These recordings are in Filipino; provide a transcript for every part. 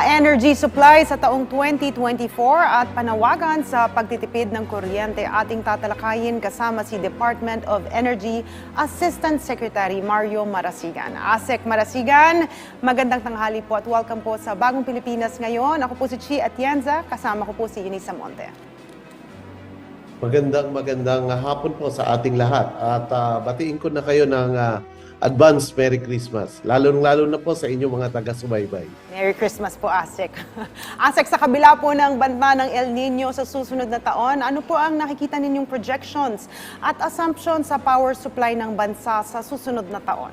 Energy supply sa taong 2024 at panawagan sa pagtitipid ng kuryente ating tatalakayin kasama si Department of Energy Assistant Secretary Mario Marasigan. Asek Marasigan, magandang tanghali po at welcome po sa Bagong Pilipinas ngayon. Ako po si Chi Atienza, kasama ko po si Eunice Monte. Magandang magandang hapon po sa ating lahat at ah, batiin ko na kayo ng ah, advance Merry Christmas. Lalong-lalo na po sa inyong mga taga-subaybay. Merry Christmas po, Asek. Asek, sa kabila po ng banta ng El Nino sa susunod na taon, ano po ang nakikita ninyong projections at assumptions sa power supply ng bansa sa susunod na taon?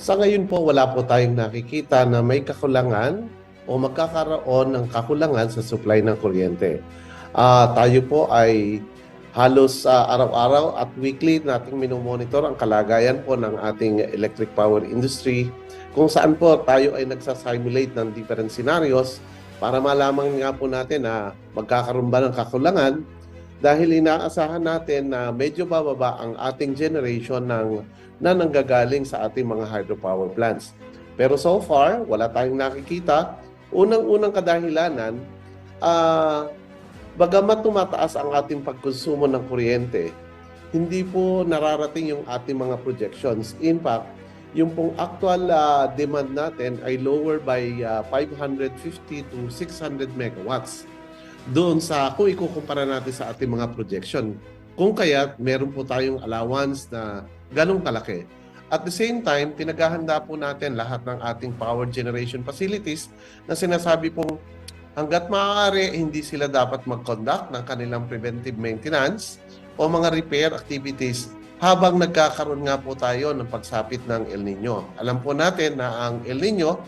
Sa ngayon po, wala po tayong nakikita na may kakulangan o magkakaroon ng kakulangan sa supply ng kuryente. Ah, tayo po ay halos ah, araw-araw at weekly nating minomonitor ang kalagayan po ng ating electric power industry kung saan po tayo ay nagsasimulate ng different scenarios para malaman nga po natin na magkakaroon ba ng kakulangan dahil inaasahan natin na medyo bababa ang ating generation ng na nanggagaling sa ating mga hydropower plants. Pero so far, wala tayong nakikita. Unang-unang kadahilanan, ah bagamat tumataas ang ating pagkonsumo ng kuryente, hindi po nararating yung ating mga projections. In fact, yung pong actual ah, demand natin ay lower by ah, 550 to 600 megawatts doon sa kung ikukumpara natin sa ating mga projection. Kung kaya meron po tayong allowance na ganong kalaki. At the same time, pinaghahanda po natin lahat ng ating power generation facilities na sinasabi pong hanggat maaari, hindi sila dapat mag-conduct ng kanilang preventive maintenance o mga repair activities habang nagkakaroon nga po tayo ng pagsapit ng El Nino. Alam po natin na ang El Nino,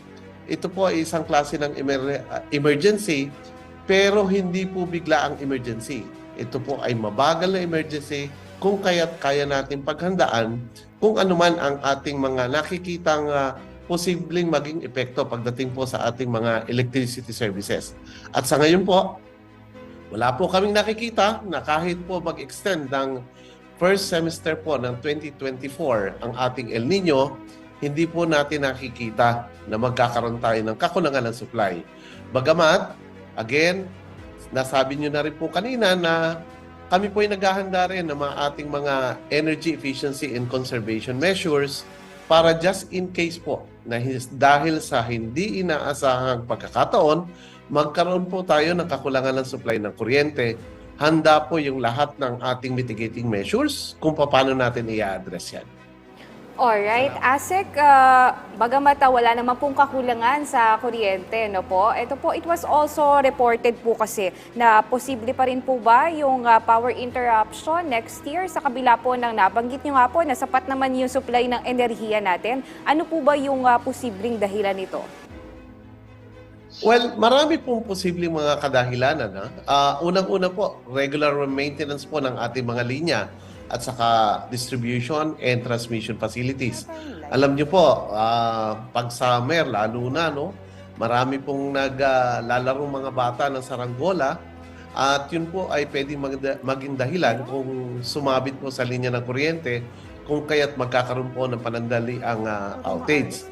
ito po ay isang klase ng emer- uh, emergency pero hindi po bigla ang emergency. Ito po ay mabagal na emergency kung kaya't kaya natin paghandaan kung anuman ang ating mga nakikitang ah, posibleng maging epekto pagdating po sa ating mga electricity services. At sa ngayon po, wala po kaming nakikita na kahit po mag-extend ng first semester po ng 2024 ang ating El Nino, hindi po natin nakikita na magkakaroon tayo ng kakulangan ng supply. Bagamat, again, nasabi nyo na rin po kanina na kami po ay naghahanda rin ng mga ating mga energy efficiency and conservation measures para just in case po na dahil sa hindi inaasahang pagkakataon, magkaroon po tayo ng kakulangan ng supply ng kuryente. Handa po yung lahat ng ating mitigating measures kung paano natin i-address yan. Alright, ASEC, uh, bagamat ah, wala naman pong kakulangan sa kuryente, no po? Ito po, it was also reported po kasi na posible pa rin po ba yung ah, power interruption next year sa kabila po ng nabanggit nyo nga po na sapat naman yung supply ng enerhiya natin. Ano po ba yung ah, posibleng dahilan nito? Well, marami pong posibleng mga kadahilanan. Ha? Ah, unang-una po, regular maintenance po ng ating mga linya at saka distribution and transmission facilities. Alam niyo po, ah, pag summer, lalo na, no, marami pong naglalaro mga bata ng saranggola at yun po ay pwedeng magda- maging dahilan kung sumabit po sa linya ng kuryente kung kaya't magkakaroon po ng panandali ang ah, outage.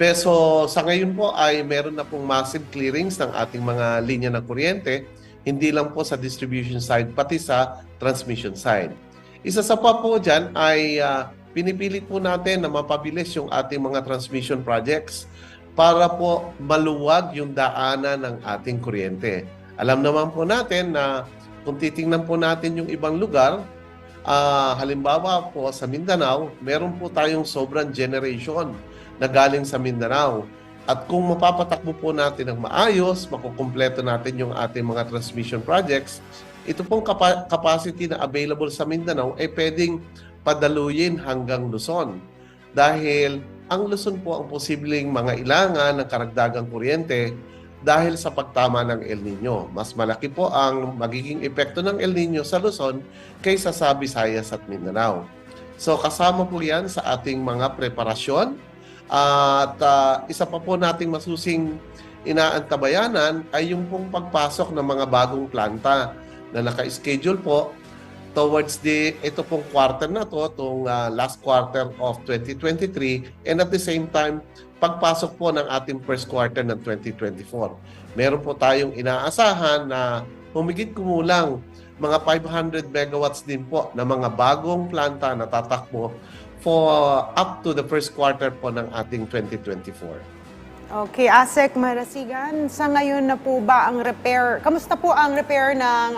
Peso sa ngayon po ay meron na pong massive clearings ng ating mga linya ng kuryente, hindi lang po sa distribution side, pati sa transmission side. Isa sa pa po dyan ay ah, pinipilit po natin na mapabilis yung ating mga transmission projects para po maluwag yung daanan ng ating kuryente. Alam naman po natin na kung titingnan po natin yung ibang lugar, ah, halimbawa po sa Mindanao, meron po tayong sobrang generation na galing sa Mindanao. At kung mapapatakbo po natin ng maayos, makukumpleto natin yung ating mga transmission projects, ito pong capa- capacity na available sa Mindanao ay pwedeng padaluyin hanggang Luzon. Dahil ang Luzon po ang posibleng mga ilangan ng karagdagang kuryente dahil sa pagtama ng El Nino. Mas malaki po ang magiging epekto ng El Nino sa Luzon kaysa sa Visayas at Mindanao. So kasama po yan sa ating mga preparasyon at ah, isa pa po nating masusing inaantabayanan ay yung pong pagpasok ng mga bagong planta na naka-schedule po towards the ito pong quarter na to, itong ah, last quarter of 2023 and at the same time pagpasok po ng ating first quarter ng 2024. Meron po tayong inaasahan na humigit kumulang mga 500 megawatts din po na mga bagong planta na tatakbo for up to the first quarter po ng ating 2024. Okay, Asek Marasigan, sa ngayon na po ba ang repair, kamusta po ang repair ng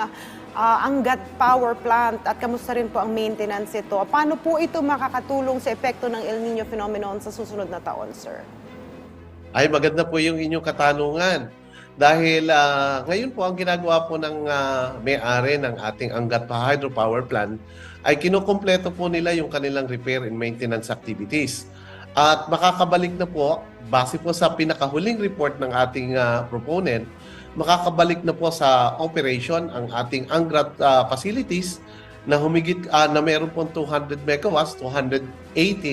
ah, Angat Power Plant at kamusta rin po ang maintenance ito? Paano po ito makakatulong sa epekto ng El Nino phenomenon sa susunod na taon, sir? Ay maganda po yung inyong katanungan. Dahil ah, ngayon po ang ginagawa po ng ah, may-ari ng ating Angat Hydropower Plant ay kinukumpleto po nila yung kanilang repair and maintenance activities. At makakabalik na po, base po sa pinakahuling report ng ating ah, proponent, makakabalik na po sa operation ang ating Angat ah, facilities na humigit ah, na meron pong 200 megawatts, 218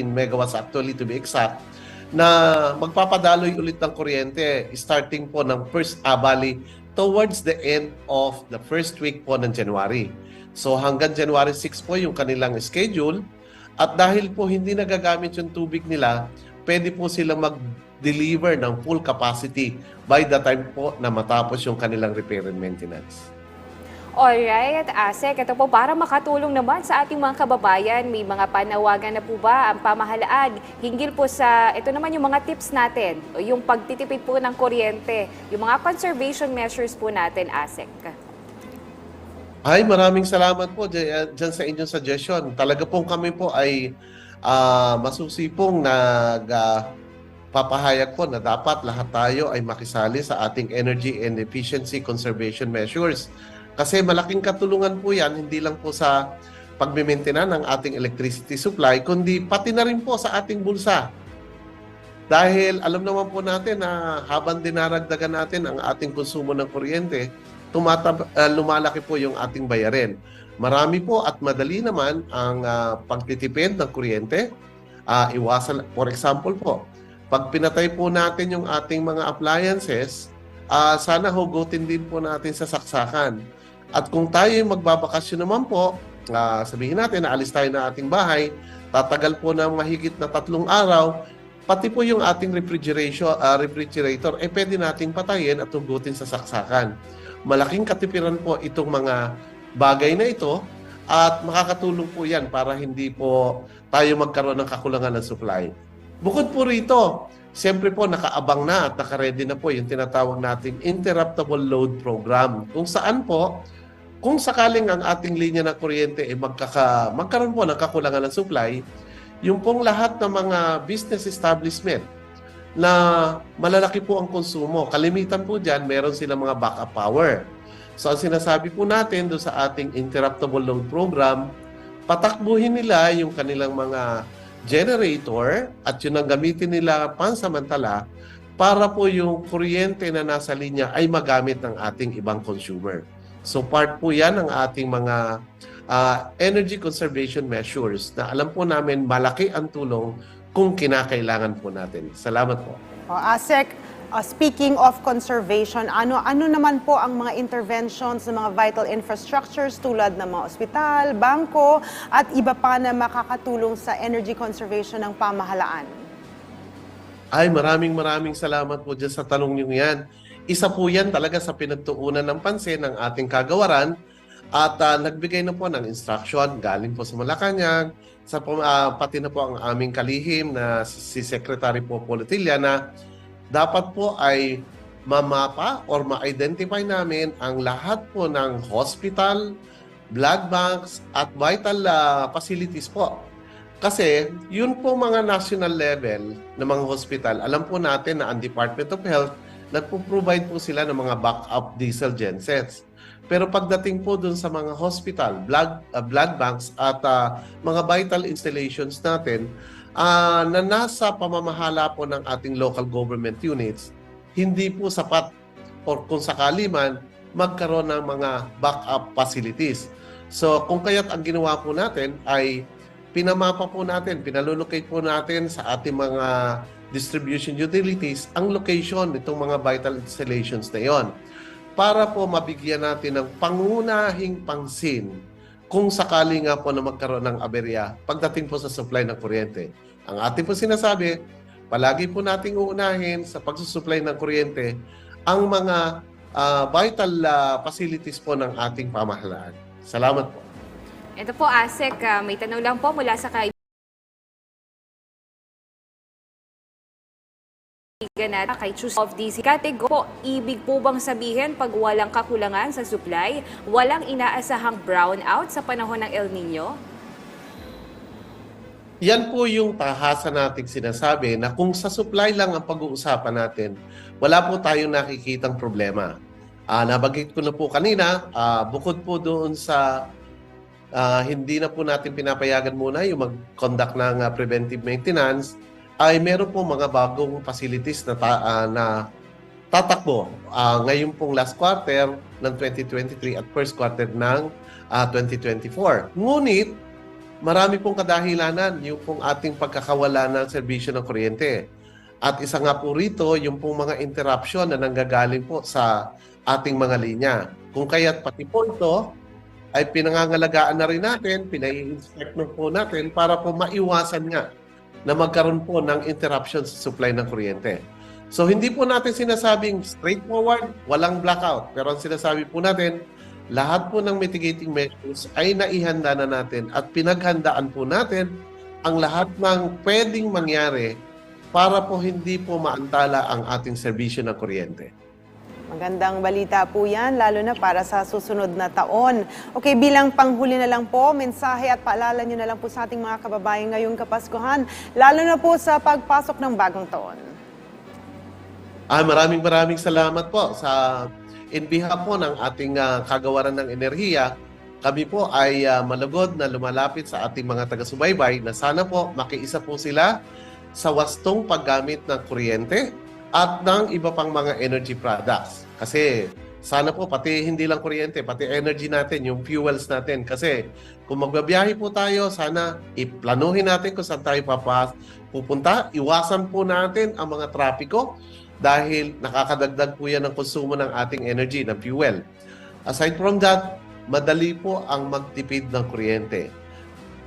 megawatts actually to be exact, na magpapadaloy ulit ng kuryente starting po ng first ah, bali, towards the end of the first week po ng January. So hanggang January 6 po yung kanilang schedule at dahil po hindi nagagamit yung tubig nila, pwede po silang mag-deliver ng full capacity by the time po na matapos yung kanilang repair and maintenance. Alright, Asek, ito po para makatulong naman sa ating mga kababayan, may mga panawagan na po ba ang pamahalaan hinggil po sa, ito naman yung mga tips natin, yung pagtitipid po ng kuryente, yung mga conservation measures po natin, Asek. Ay, maraming salamat po dyan, dyan sa inyong suggestion. Talaga pong kami po ay ah, masusi pong nag papahayag po na dapat lahat tayo ay makisali sa ating energy and efficiency conservation measures. Kasi malaking katulungan po yan, hindi lang po sa pagmimentena ng ating electricity supply, kundi pati na rin po sa ating bulsa. Dahil alam naman po natin na habang dinaragdagan natin ang ating konsumo ng kuryente, tumatab ah, lumalaki po yung ating bayarin. Marami po at madali naman ang ah, pagtitipid ng kuryente. Ah, iwasan, for example po, pag pinatay po natin yung ating mga appliances, ah, sana hugutin din po natin sa saksakan. At kung tayo yung magbabakasyon naman po, ah, sabihin natin na alis tayo na ating bahay, tatagal po ng mahigit na tatlong araw, pati po yung ating refrigeration, ah, refrigerator, eh pwede nating patayin at hugutin sa saksakan. Malaking katipiran po itong mga bagay na ito at makakatulong po yan para hindi po tayo magkaroon ng kakulangan ng supply. Bukod po rito, siyempre po nakaabang na at nakaredy na po yung tinatawag nating interruptible load program. Kung saan po, kung sakaling ang ating linya ng kuryente ay magkaka, magkaroon po ng kakulangan ng supply, yung pong lahat ng mga business establishment na malalaki po ang konsumo. Kalimitan po dyan, meron silang mga backup power. So ang sinasabi po natin doon sa ating interruptible load program, patakbuhin nila yung kanilang mga generator at yun ang gamitin nila pansamantala para po yung kuryente na nasa linya ay magamit ng ating ibang consumer. So part po yan ng ating mga ah, energy conservation measures na alam po namin malaki ang tulong kung kinakailangan po natin. Salamat po. O, Asek, uh, speaking of conservation, ano ano naman po ang mga interventions ng mga vital infrastructures tulad ng mga ospital, bangko, at iba pa na makakatulong sa energy conservation ng pamahalaan? Ay, maraming maraming salamat po dyan sa tanong niyo yan. Isa po yan talaga sa pinagtuunan ng pansin ng ating kagawaran at ah, nagbigay na po ng instruction galing po sa Malacanang, sa ah, pati na po ang aming kalihim na si Secretary po Politilla na dapat po ay mamapa or ma-identify namin ang lahat po ng hospital, blood banks at vital ah, facilities po kasi yun po mga national level ng mga hospital, alam po natin na ang Department of Health nagpo-provide po sila ng mga backup diesel gensets. Pero pagdating po dun sa mga hospital, blood, uh, blood banks at uh, mga vital installations natin, uh, na nasa pamamahala po ng ating local government units, hindi po sapat or kung sakali man, magkaroon ng mga backup facilities. So kung kaya't ang ginawa po natin ay pinamapa po natin, pinalulocate po natin sa ating mga distribution utilities ang location nitong mga vital installations na yon para po mabigyan natin ng pangunahing pangsin kung sakali nga po na magkaroon ng aberya pagdating po sa supply ng kuryente. Ang ating po sinasabi, palagi po nating uunahin sa pagsusupply ng kuryente ang mga ah, vital ah, facilities po ng ating pamahalaan. Salamat po. Ito po, ASEC, ah, may tanong lang po mula sa kaibigan natin kay Choose of DC Category po, ibig po bang sabihin pag walang kakulangan sa supply, walang inaasahang brownout sa panahon ng El Nino? Yan po yung tahasan nating sinasabi na kung sa supply lang ang pag-uusapan natin, wala po tayong nakikitang problema. Ah, nabanggit ko na po kanina, ah, bukod po doon sa ah, hindi na po natin pinapayagan muna yung mag-conduct ng ah, preventive maintenance, ay meron po mga bagong facilities na, ta- ah, na tatakbo ah, ngayon pong last quarter ng 2023 at first quarter ng ah, 2024. Ngunit, marami pong kadahilanan yung pong ating pagkakawala ng serbisyo ng kuryente. At isa nga po rito, yung pong mga interruption na nanggagaling po sa ating mga linya. Kung kaya't pati po ito ay pinangangalagaan na rin natin, pinai-inspect na po natin para po maiwasan nga na magkaroon po ng interruption sa supply ng kuryente. So hindi po natin sinasabing straightforward, walang blackout. Pero ang sinasabi po natin, lahat po ng mitigating measures ay naihanda na natin at pinaghandaan po natin ang lahat ng pwedeng mangyari para po hindi po maantala ang ating serbisyo ng kuryente. Magandang balita po yan, lalo na para sa susunod na taon. Okay, bilang panghuli na lang po, mensahe at paalala nyo na lang po sa ating mga kababayan ngayong Kapaskuhan, lalo na po sa pagpasok ng bagong taon. Ah, maraming maraming salamat po sa in behalf po ng ating ah, kagawaran ng enerhiya. Kami po ay ah, malugod na lumalapit sa ating mga taga-subaybay na sana po makiisa po sila sa wastong paggamit ng kuryente at ng iba pang mga energy products. Kasi sana po pati hindi lang kuryente, pati energy natin, yung fuels natin. Kasi kung magbabiyahe po tayo, sana iplanuhin natin kung saan tayo papas pupunta. Iwasan po natin ang mga trapiko dahil nakakadagdag po yan ng konsumo ng ating energy, ng fuel. Aside from that, madali po ang magtipid ng kuryente.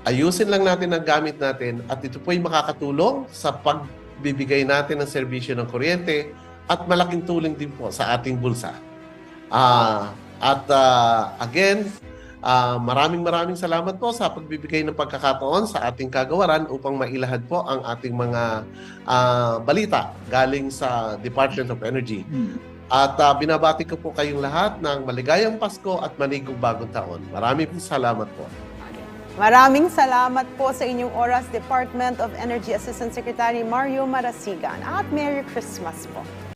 Ayusin lang natin ang gamit natin at ito po ay makakatulong sa pagbibigay natin ng serbisyo ng kuryente at malaking tulong din po sa ating bulsa. Ah, at ah, again, ah, maraming maraming salamat po sa pagbibigay ng pagkakataon sa ating kagawaran upang mailahad po ang ating mga ah, balita galing sa Department of Energy. At ah, binabati ko po kayong lahat ng maligayang Pasko at manigong bagong taon. Maraming po salamat po. Maraming salamat po sa inyong oras, Department of Energy Assistant Secretary Mario Marasigan. At Merry Christmas po.